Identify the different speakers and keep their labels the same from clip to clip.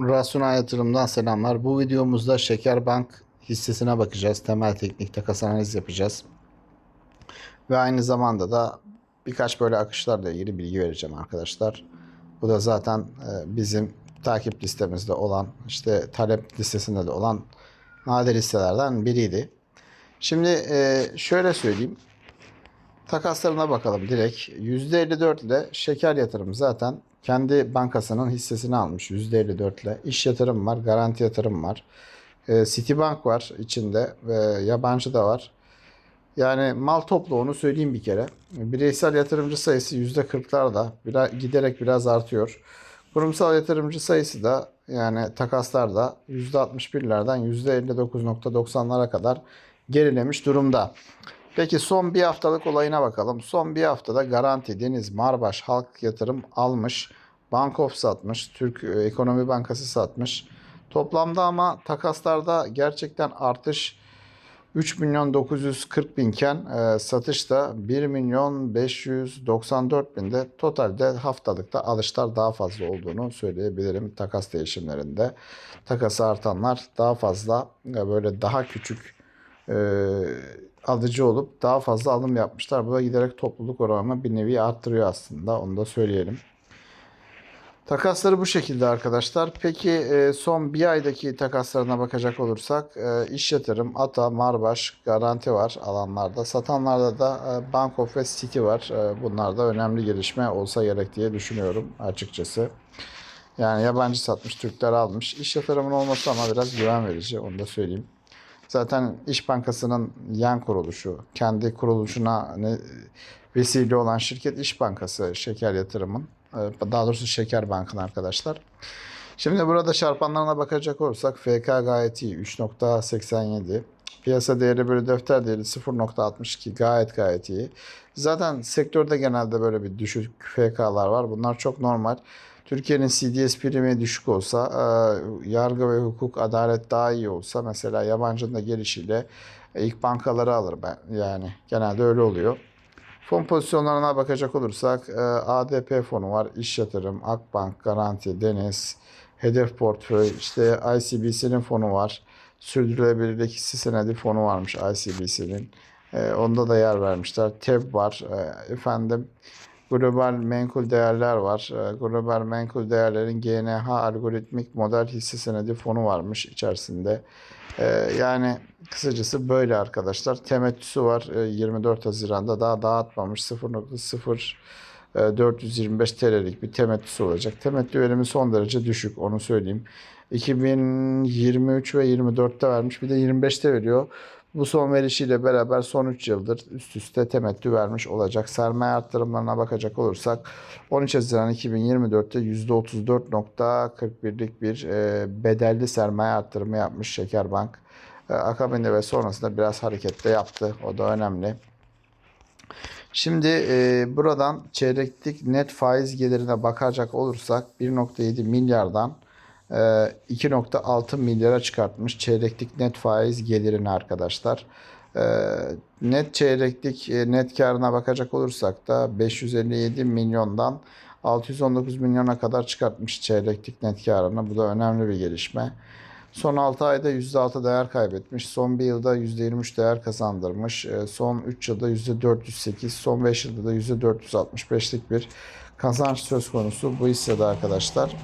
Speaker 1: Rasyonel Yatırım'dan selamlar. Bu videomuzda Şekerbank hissesine bakacağız. Temel teknik takas analiz yapacağız. Ve aynı zamanda da birkaç böyle akışlarla ilgili bilgi vereceğim arkadaşlar. Bu da zaten e, bizim takip listemizde olan, işte talep listesinde de olan nadir hisselerden biriydi. Şimdi e, şöyle söyleyeyim. Takaslarına bakalım direkt. %54 ile şeker yatırım zaten kendi bankasının hissesini almış %54 ile. İş yatırım var, garanti yatırım var. E, Citibank var içinde ve yabancı da var. Yani mal toplu onu söyleyeyim bir kere. Bireysel yatırımcı sayısı %40'larda biraz, giderek biraz artıyor. Kurumsal yatırımcı sayısı da yani takaslarda %61'lerden %59.90'lara kadar gerilemiş durumda. Peki son bir haftalık olayına bakalım. Son bir haftada Garanti, Deniz, Marbaş, Halk Yatırım almış. Bankof satmış. Türk e, Ekonomi Bankası satmış. Toplamda ama takaslarda gerçekten artış 3 milyon 940 binken e, satışta 1 milyon 594 binde totalde haftalıkta alışlar daha fazla olduğunu söyleyebilirim takas değişimlerinde. Takası artanlar daha fazla e, böyle daha küçük e, alıcı olup daha fazla alım yapmışlar. Bu da giderek topluluk oranını bir nevi arttırıyor aslında onu da söyleyelim. Takasları bu şekilde arkadaşlar. Peki e, son bir aydaki takaslarına bakacak olursak e, iş yatırım, ATA, Marbaş, Garanti var alanlarda. Satanlarda da e, Bankof ve City var. Bunlar da önemli gelişme olsa gerek diye düşünüyorum açıkçası. Yani yabancı satmış, Türkler almış. İş yatırımın olması ama biraz güven verici onu da söyleyeyim. Zaten İş Bankası'nın yan kuruluşu, kendi kuruluşuna ne, vesile olan şirket İş Bankası Şeker Yatırım'ın. Daha doğrusu Şeker Bank'ın arkadaşlar. Şimdi burada çarpanlarına bakacak olursak FK gayet iyi 3.87. Piyasa değeri bölü defter değeri 0.62 gayet gayet iyi. Zaten sektörde genelde böyle bir düşük FK'lar var. Bunlar çok normal. Türkiye'nin CDS primi düşük olsa, e, yargı ve hukuk, adalet daha iyi olsa mesela yabancının da gelişiyle ilk bankaları alır ben. Yani genelde öyle oluyor. Fon pozisyonlarına bakacak olursak e, ADP fonu var, İş Yatırım, Akbank, Garanti, Deniz, Hedef Portföy, işte ICBC'nin fonu var. Sürdürülebilirlik hisse senedi fonu varmış ICBC'nin. E, onda da yer vermişler. TEB var. E, efendim global menkul değerler var. E, global menkul değerlerin GNH algoritmik model hisse senedi fonu varmış içerisinde. E, kısacası böyle arkadaşlar. Temettüsü var e, 24 Haziran'da daha dağıtmamış 0.0 e, 425 TL'lik bir temettüsü olacak. Temettü verimi son derece düşük onu söyleyeyim. 2023 ve 24'te vermiş bir de 25'te veriyor. Bu son verişiyle beraber son 3 yıldır üst üste temettü vermiş olacak. Sermaye arttırımlarına bakacak olursak 13 Haziran 2024'te %34.41'lik bir e, bedelli sermaye arttırımı yapmış Şekerbank. E, akabinde ve sonrasında biraz harekette yaptı. O da önemli. Şimdi e, buradan çeyreklik net faiz gelirine bakacak olursak 1.7 milyardan 2.6 milyara çıkartmış çeyreklik net faiz gelirini arkadaşlar. E, net çeyreklik e, net karına bakacak olursak da 557 milyondan 619 milyona kadar çıkartmış çeyreklik net karını. Bu da önemli bir gelişme. Son 6 ayda %6 değer kaybetmiş. Son 1 yılda %23 değer kazandırmış. E, Son 3 yılda %408, son 5 yılda da %465'lik bir kazanç söz konusu bu hissede arkadaşlar.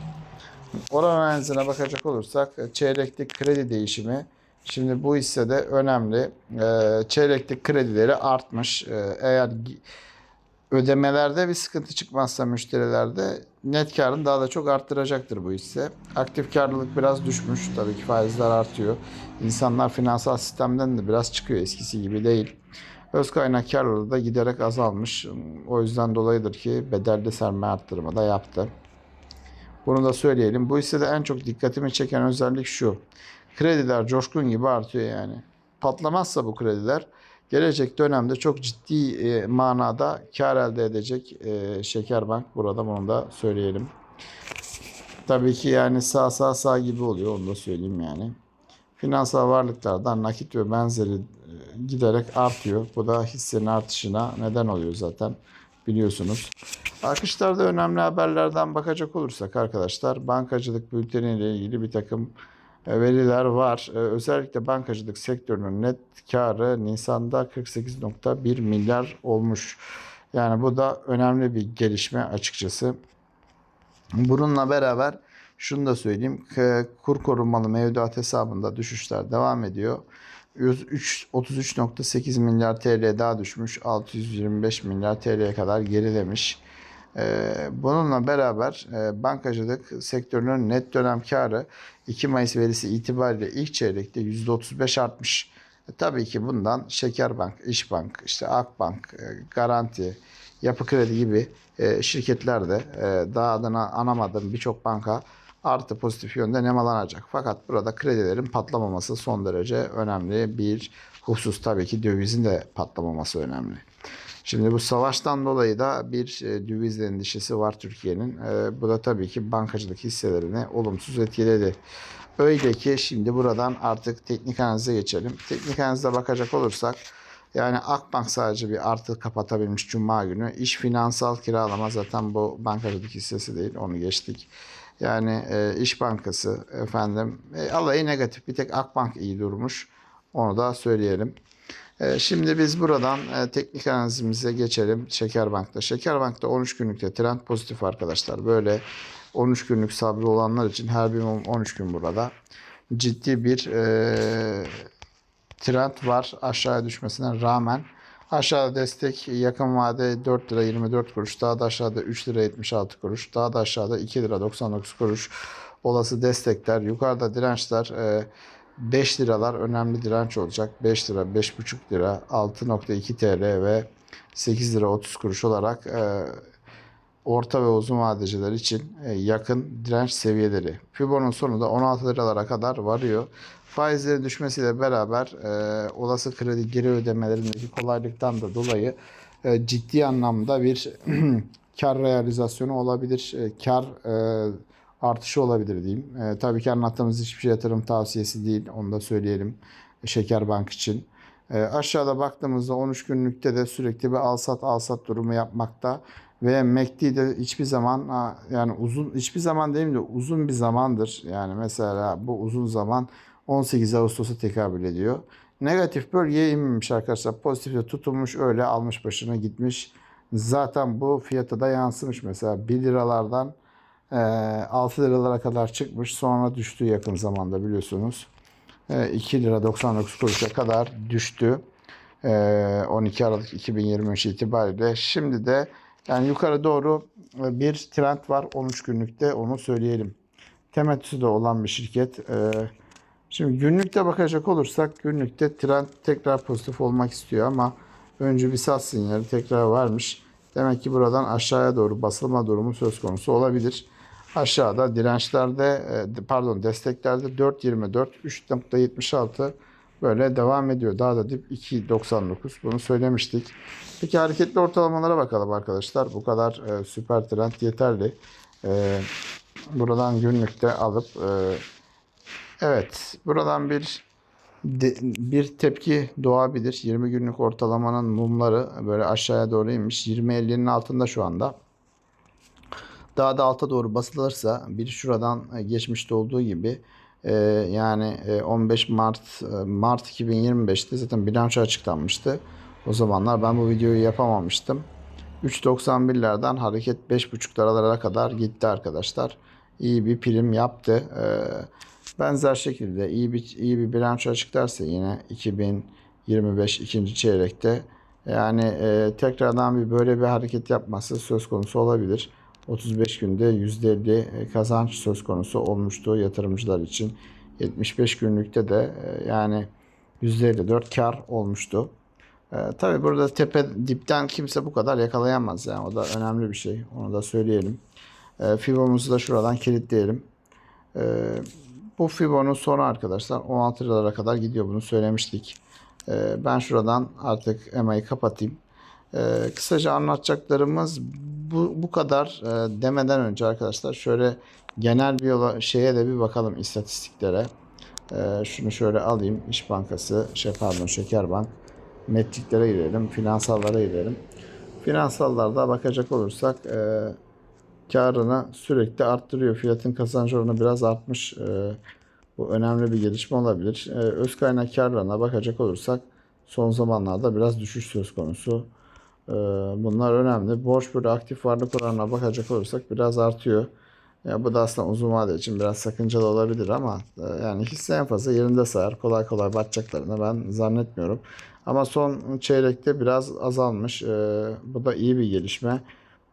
Speaker 1: Oran analizine bakacak olursak e, çeyreklik kredi değişimi şimdi bu hissede önemli. E, Çeyreklik kredileri artmış. E, Eğer ödemelerde bir sıkıntı çıkmazsa müşterilerde net karını daha da çok arttıracaktır bu hisse. Aktif karlılık biraz düşmüş. Tabii ki faizler artıyor. İnsanlar finansal sistemden de biraz çıkıyor. Eskisi gibi değil. Öz kaynak karlılığı da giderek azalmış. O yüzden dolayıdır ki bedelli sermaye arttırımı da yaptı. Bunu da söyleyelim. Bu hissede en çok dikkatimi çeken özellik şu. Krediler coşkun gibi artıyor yani. Patlamazsa bu krediler gelecek dönemde çok ciddi e, manada kar elde edecek e, Şekerbank. Burada bunu da söyleyelim. Tabii ki yani sağ sağ sağ gibi oluyor onu da söyleyeyim yani. Finansal varlıklardan nakit ve benzeri e, giderek artıyor. Bu da hissenin artışına neden oluyor zaten. Biliyorsunuz. Akışlarda önemli haberlerden bakacak olursak arkadaşlar bankacılık bülteniyle ilgili bir takım e, veriler var. E, Özellikle bankacılık sektörünün net karı Nisan'da 48.1 milyar olmuş. Yani bu da önemli bir gelişme açıkçası. Bununla beraber şunu da söyleyeyim. K- Kur korumalı mevduat hesabında düşüşler devam ediyor. 103 33.8 milyar TL daha düşmüş. 625 milyar TL'ye kadar gerilemiş. Ee, Bununla beraber e, bankacılık sektörünün net dönem karı 2 Mayıs verisi itibariyle ilk çeyrekte %35 artmış. E, Tabii ki bundan Şekerbank, İşbank, işte Akbank, e, Garanti, Yapı Kredi gibi şirketler de daha adına anamadığım birçok banka artı pozitif yönde nemalanacak. Fakat burada kredilerin patlamaması son derece önemli bir husus. Tabii ki dövizin de patlamaması önemli. Şimdi bu savaştan dolayı da bir e, döviz endişesi var Türkiye'nin. E, bu da tabii ki bankacılık hisselerini olumsuz etkiledi. Öyle ki şimdi buradan artık teknik analize geçelim. Teknik analize bakacak olursak yani Akbank sadece bir artı kapatabilmiş Cuma günü. İş finansal kiralama zaten bu bankacılık hissesi değil. Onu geçtik. Yani e, İş Bankası efendim e, alayı negatif. Bir tek Akbank iyi durmuş. Onu da söyleyelim. E, şimdi biz buradan e, teknik analizimize geçelim Şekerbank'ta. Şekerbank'ta 13 günlükte trend pozitif arkadaşlar. Böyle 13 günlük sabrı olanlar için her bir 13 gün burada ciddi bir e, trend var aşağıya düşmesine rağmen. Aşağıda destek yakın vade 4 lira 24 kuruş. Daha da aşağıda 3 lira 76 kuruş. Daha da aşağıda 2 lira 99 kuruş. Olası destekler. Yukarıda dirençler e, 5 liralar önemli direnç olacak. 5 lira, 5,5 lira, 6.2 TL ve 8 lira 30 kuruş olarak e, orta ve uzun vadeciler için e, yakın direnç seviyeleri. Fibo'nun sonu da 16 liralara kadar varıyor. Faizlerin düşmesiyle beraber e, olası kredi geri ödemelerindeki kolaylıktan da dolayı e, ciddi anlamda bir kar realizasyonu olabilir. E, kar e, artışı olabilir diyeyim. E, tabii ki anlattığımız hiçbir şey yatırım tavsiyesi değil. Onu da söyleyelim. Şekerbank için. E, aşağıda baktığımızda 13 günlükte de sürekli bir alsat alsat durumu yapmakta ve MACD de hiçbir zaman yani uzun hiçbir zaman değil de uzun bir zamandır. Yani mesela bu uzun zaman 18 Ağustos'a tekabül ediyor. Negatif bölgeye inmemiş arkadaşlar. Pozitifte tutulmuş öyle almış başına gitmiş. Zaten bu fiyata da yansımış. Mesela 1 liralardan e, 6 liralara kadar çıkmış. Sonra düştü yakın zamanda biliyorsunuz. E, 2 lira 99 kuruşa kadar düştü. E, 12 Aralık 2023 itibariyle. Şimdi de yani yukarı doğru e, bir trend var 13 günlükte onu söyleyelim. Temettüsü de olan bir şirket. E, Şimdi günlükte bakacak olursak günlükte trend tekrar pozitif olmak istiyor ama önce bir sat sinyali tekrar vermiş. Demek ki buradan aşağıya doğru basılma durumu söz konusu olabilir. Aşağıda dirençlerde e, pardon desteklerde 4.24 3.76 böyle devam ediyor. Daha da dip 2.99 bunu söylemiştik. Peki hareketli ortalamalara bakalım arkadaşlar. Bu kadar e, süper trend yeterli. E, buradan günlükte alıp e, Evet, buradan bir de- bir tepki doğabilir. 20 günlük ortalamanın mumları böyle aşağıya doğru inmiş. 20.50'nin altında şu anda. Daha da alta doğru basılırsa bir şuradan e, geçmişte olduğu gibi e, yani e, 15 Mart e, Mart 2025'te zaten bilanço açıklanmıştı. O zamanlar ben bu videoyu yapamamıştım. 3.91'lerden hareket 5.5 liralara kadar gitti arkadaşlar. İyi bir prim yaptı. Ee, benzer şekilde iyi bir iyi bir bilanço açıklarsa yine 2025 ikinci çeyrekte yani e, tekrardan bir böyle bir hareket yapması söz konusu olabilir. 35 günde %50 kazanç söz konusu olmuştu yatırımcılar için. 75 günlükte de e, yani %54 kar olmuştu. Ee, tabii burada tepe dipten kimse bu kadar yakalayamaz yani o da önemli bir şey. Onu da söyleyelim. Ee, Fibo'muzu da şuradan kilitleyelim. Ee, bu Fibo'nun sonu arkadaşlar 16 liralara kadar gidiyor bunu söylemiştik. Ee, ben şuradan artık EMA'yı kapatayım. Ee, kısaca anlatacaklarımız bu, bu kadar Ee, demeden önce arkadaşlar şöyle genel bir şeye de bir bakalım istatistiklere. Ee, şunu şöyle alayım. İş Bankası, şey pardon Şekerbank metriklere girelim, finansallara girelim. Finansallarda bakacak olursak e, karını sürekli arttırıyor. Fiyatın kazancı oranı biraz artmış. E, bu önemli bir gelişme olabilir. E, öz kaynak karlarına bakacak olursak son zamanlarda biraz düşüş söz konusu. E, bunlar önemli. Borç bölü aktif varlık oranına bakacak olursak biraz artıyor. Ya bu da aslında uzun vade için biraz sakıncalı olabilir ama e, yani hisse en fazla yerinde sayar. Kolay kolay batacaklarını ben zannetmiyorum. Ama son çeyrekte biraz azalmış. E, bu da iyi bir gelişme.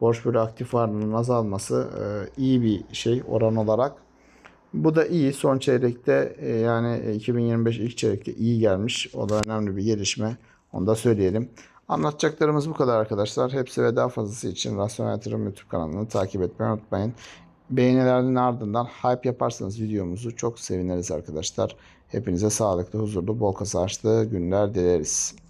Speaker 1: Borç bölü aktif varlığının azalması e, iyi bir şey oran olarak. Bu da iyi. Son çeyrekte e, yani 2025 ilk çeyrekte iyi gelmiş. O da önemli bir gelişme. Onu da söyleyelim. Anlatacaklarımız bu kadar arkadaşlar. Hepsi ve daha fazlası için Rasyonel Yatırım YouTube kanalını takip etmeyi unutmayın. Beğenilerin ardından hype yaparsanız videomuzu çok seviniriz arkadaşlar. Hepinize sağlıklı, huzurlu, bol kazançlı günler dileriz.